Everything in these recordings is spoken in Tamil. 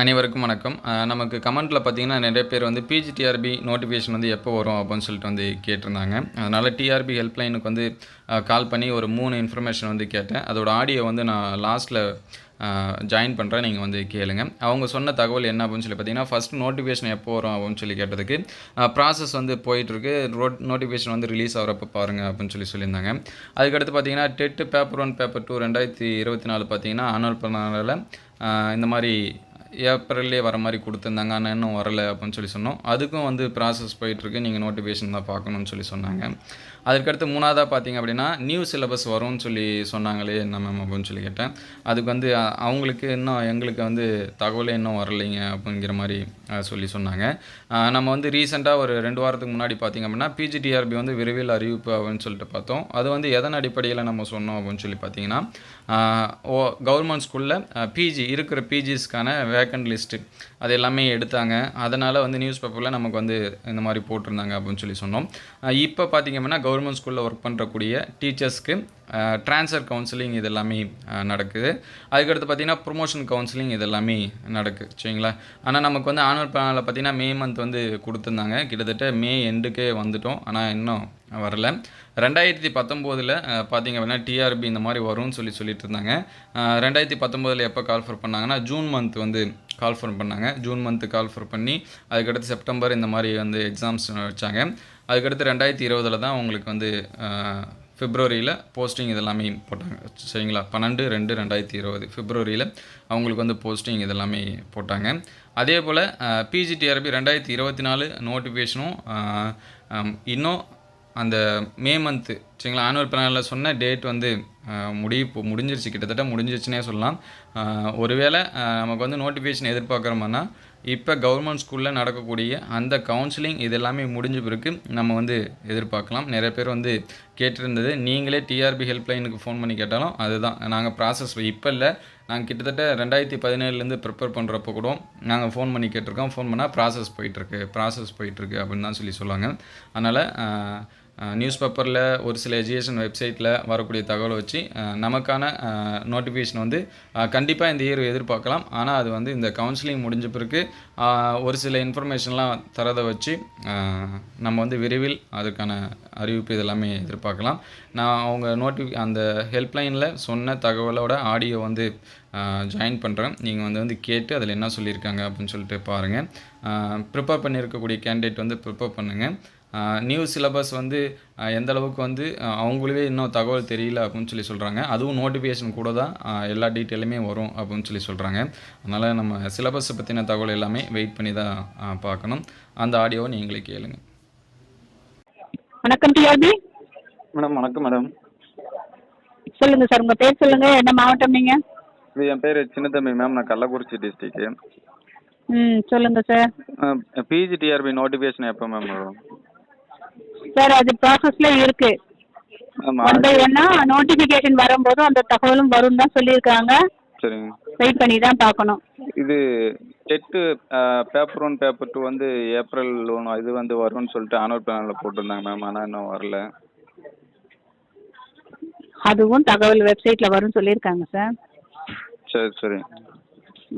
அனைவருக்கும் வணக்கம். நமக்கு கமெண்ட்டில் பார்த்தீங்கன்னா நிறைய பேர் வந்து பிஜிடிஆர்பி நோட்டிஃபிகேஷன் வந்து எப்போ வரும் அப்படின்னு சொல்லிட்டு வந்து கேட்டிருந்தாங்க. அதனால் டிஆர்பி ஹெல்ப்லைனுக்கு வந்து கால் பண்ணி ஒரு மூணு இன்ஃபர்மேஷன் வந்து கேட்டேன். அதோட ஆடியோ வந்து நான் லாஸ்ட்டில் ஜாயின் பண்ணுறேன் நீங்கள் வந்து கேளுங்க. அவங்க சொன்ன தகவல் என்ன அப்படின்னு சொல்லி பார்த்தீங்கன்னா ஃபஸ்ட் நோட்டிஃபிகேஷன் எப்போ வரும் அப்படின்னு சொல்லி கேட்டதுக்கு ப்ராசஸ் வந்து போயிட்டுருக்கு. ரோட் நோட்டிஃபிகேஷன் வந்து ரிலீஸ் ஆகிறப்ப பாருங்கள் அப்படின்னு சொல்லி சொல்லியிருந்தாங்க. அதுக்கடுத்து பார்த்தீங்கன்னா TET paper one paper two ரெண்டாயிரத்தி இருபத்தி நாலு பார்த்தீங்கன்னா அனுவல் பண்ணனால இந்த மாதிரி ஏப்ரல்லே வர மாதிரி கொடுத்துருந்தாங்க ஆனால் இன்னும் வரலை அப்படின்னு சொல்லி சொன்னோம். அதுக்கும் வந்து ப்ராசஸ் போயிட்டுருக்கு. நீங்கள் நோட்டிஃபிகேஷன் தான் பார்க்கணும்னு சொல்லி சொன்னாங்க. அதுக்கடுத்து மூணாவதாக பார்த்தீங்க அப்படின்னா நியூ சிலபஸ் வரும்னு சொல்லி சொன்னாங்களே என்ன மேம் அப்படின்னு சொல்லி கேட்டேன். அதுக்கு வந்து அவங்களுக்கு இன்னும் எங்களுக்கு வந்து தகவலே இன்னும் வரலைங்க அப்படிங்கிற மாதிரி சொல்லி சொன்னாங்க. நம்ம வந்து ரீசெண்டாக ஒரு ரெண்டு வாரத்துக்கு முன்னாடி பார்த்தீங்க அப்படின்னா பிஜிடிஆர்பி வந்து விரைவில் அறிவிப்பு அப்படின்னு சொல்லிட்டு பார்த்தோம். அது வந்து எதன் அடிப்படையில் நம்ம சொன்னோம் அப்படின்னு சொல்லி பார்த்தீங்கன்னா ஓ கவர்மெண்ட் ஸ்கூலில் பிஜி இருக்கிற பிஜிஸ்க்கான வேக்கண்ட் லிஸ்ட்டு அது எல்லாமே எடுத்தாங்க. அதனால் வந்து நியூஸ் பேப்பரில் நமக்கு வந்து இந்த மாதிரி போட்டிருந்தாங்க அப்படின்னு சொல்லி சொன்னோம். இப்போ பார்த்தீங்க அப்படின்னா கவர்மெண்ட் ஸ்கூலில் ஒர்க் பண்ணுறக்கூடிய டீச்சர்ஸ்க்கு ட்ரான்ஸ்ஃபர் கவுன்சிலிங் இது எல்லாமே நடக்குது. அதுக்கடுத்து பார்த்தீங்கன்னா ப்ரொமோஷன் கவுன்சிலிங் இது எல்லாமே நடக்குது சரிங்களா? ஆனால் நமக்கு வந்து ஆனுவல் பிளானில் பார்த்தீங்கன்னா மே மந்த் வந்து கொடுத்துருந்தாங்க. கிட்டத்தட்ட மே எண்டுக்கே வந்துட்டோம். ஆனால் இன்னும் வரல. ரெண்டாயிரத்தி பத்தொம்போதில் பார்த்தீங்க அப்படின்னா டிஆர்பி இந்த மாதிரி வரும்னு சொல்லி சொல்லிட்டு இருந்தாங்க ரெண்டாயிரத்தி பத்தொம்போதில் எப்போ கால்ஃபர் பண்ணாங்கன்னா ஜூன் மந்த் வந்து கால்ஃபர் பண்ணாங்க. ஜூன் மந்த்து கால்ஃபர் பண்ணி அதுக்கடுத்து செப்டம்பர் இந்த மாதிரி வந்து எக்ஸாம்ஸ் வச்சாங்க. அதுக்கடுத்து ரெண்டாயிரத்தி இருபதில் தான் உங்களுக்கு வந்து ஃபிப்ரவரியில் போஸ்டிங் இதெல்லாமே போட்டாங்க. சரிங்களா? பன்னெண்டு ரெண்டு ரெண்டாயிரத்தி இருபது ஃபிப்ரவரியில் அவங்களுக்கு வந்து போஸ்டிங் இதெல்லாமே போட்டாங்க. அதே போல் பிஜிடிஆர்பி ரெண்டாயிரத்தி இருபத்தி நாலு நோட்டிஃபிகேஷனும் இன்னும் அந்த மே மந்த்து சரிங்களா? ஆனுவல் பிளானில் சொன்ன டேட் வந்து முடி முடிஞ்சிருச்சு. கிட்டத்தட்ட முடிஞ்சிருச்சுனே சொல்லலாம். ஒருவேளை நமக்கு வந்து நோட்டிஃபிகேஷன் எதிர்பார்க்குறோம்னா இப்போ கவர்மெண்ட் ஸ்கூலில் நடக்கக்கூடிய அந்த கவுன்சிலிங் இது எல்லாமே முடிஞ்ச பிறகு நம்ம வந்து எதிர்பார்க்கலாம். நிறைய பேர் வந்து கேட்டிருந்தது நீங்களே டிஆர்பி ஹெல்ப்லைனுக்கு ஃபோன் பண்ணி கேட்டாலும் அதுதான். நாங்கள் ப்ராசஸ் இப்போ இல்லை. நாங்கள் கிட்டத்தட்ட ரெண்டாயிரத்தி பதினேழுலேருந்து ப்ரிப்பேர் பண்ணுறப்போ கூட நாங்கள் ஃபோன் பண்ணி கேட்டிருக்கோம். ஃபோன் பண்ணால் ப்ராசஸ் போயிட்டுருக்கு ப்ராசஸ் போயிட்டுருக்கு அப்படின்னு தான் சொல்லி சொல்லுவாங்க அதனால் நியூஸ் பேப்பரில் ஒரு சில எஜுகேஷன் வெப்சைட்டில் வரக்கூடிய தகவலை வச்சு நமக்கான நோட்டிஃபிகேஷன் வந்து கண்டிப்பாக இந்த இயர் எதிர்பார்க்கலாம். ஆனால் அது வந்து இந்த கவுன்சிலிங் முடிஞ்ச பிறகு ஒரு சில இன்ஃபர்மேஷன்லாம் தரதை வச்சு நம்ம வந்து விரைவில் அதுக்கான அறிவிப்பு இதெல்லாமே எதிர்பார்க்கலாம். நான் அவங்க நோட்டி அந்த ஹெல்ப்லைனில் சொன்ன தகவலோட ஆடியோ வந்து ஜாயின் பண்ணுறேன் நீங்கள் வந்து வந்து கேட்டு அதில் என்ன சொல்லியிருக்காங்க அப்படின்னு சொல்லிட்டு பாருங்கள் ப்ரிப்பேர் பண்ணியிருக்கக்கூடிய கேண்டிடேட் வந்து ப்ரிப்பேர் பண்ணுங்கள் நியூ சிலபஸ் வந்து எந்த அளவுக்கு வந்து அவங்களுக்கே இன்னும் தகவல் தெரியல அப்படின்னு சொல்லி சொல்கிறாங்க அதுவும் நோட்டிஃபிகேஷன் கூட தான் எல்லா டீட்டெயிலுமே வரும் அப்படின்னு சொல்லி சொல்கிறாங்க அதனால் நம்ம சிலபஸை பற்றின தகவல் எல்லாமே வெயிட் பண்ணி தான் பார்க்கணும். அந்த ஆடியோவை நீங்களே கேளுங்க. வணக்கம் டிஆர்பி மேடம் வணக்கம் மேடம். சொல்லுங்க சார் உங்க பேர் சொல்லுங்க. என்ன மாவட்டம் நீங்க? இது என் பேர் சின்னத்தம்பி மேம். நான் கள்ளக்குறிச்சி டிஸ்ட்ரிக்ட் ம் சொல்லுங்க சார் பிஜிடிஆர்பி நோட்டிஃபிகேஷன் எப்போ மேம் வரும்? சார் அது ப்ராசஸ்ல இருக்கு. ஒன் பை ஒன்னா நோட்டிபிகேஷன் வரும்போது அந்த தகவலும் வரும் தான் சொல்லியிருக்காங்க. சரிங்க. வெயிட் பண்ணி தான் பார்க்கணும். இது TET paper one paper two வந்து ஏப்ரல் ஒன்று இது வந்து வரும்னு சொல்லிட்டு ஆனுவல் பிளானில் போட்டிருந்தாங்க மேம் ஆனால் இன்னும் வரல. அதுவும் தகவல் வெப்சைட்ல வரும் சொல்லியிருக்காங்க சார். சரி சரி.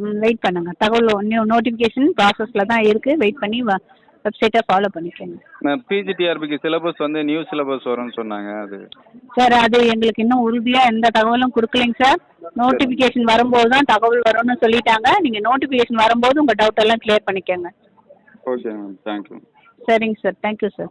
ம் வெயிட் பண்ணுங்க. தகவல் நியூ நோட்டிஃபிகேஷன் ப்ராசஸ்ல தான் இருக்கு. வெயிட் பண்ணி வெப்சைட்டை ஃபாலோ பண்ணிக்கோங்க. பிஜிடிஆர்பிக்கு சிலபஸ் வந்து நியூ சிலபஸ் வரும்னு சொன்னாங்க அது. சார் அது எங்களுக்கு இன்னும் உறுதியா எந்த தகவலும் கொடுக்கலைங்க சார் நோட்டிஃபிகேஷன் வரும்போது தான் தகவல் வரும்னு சொல்லிட்டாங்க. நீங்க நோட்டிஃபிகேஷன் வரும்போது உங்க டவுட் எல்லாம் கிளியர் பண்ணிக்கோங்க. ஓகே மேம் தேங்க்யூ சரிங்க சார் தேங்க்யூ சார்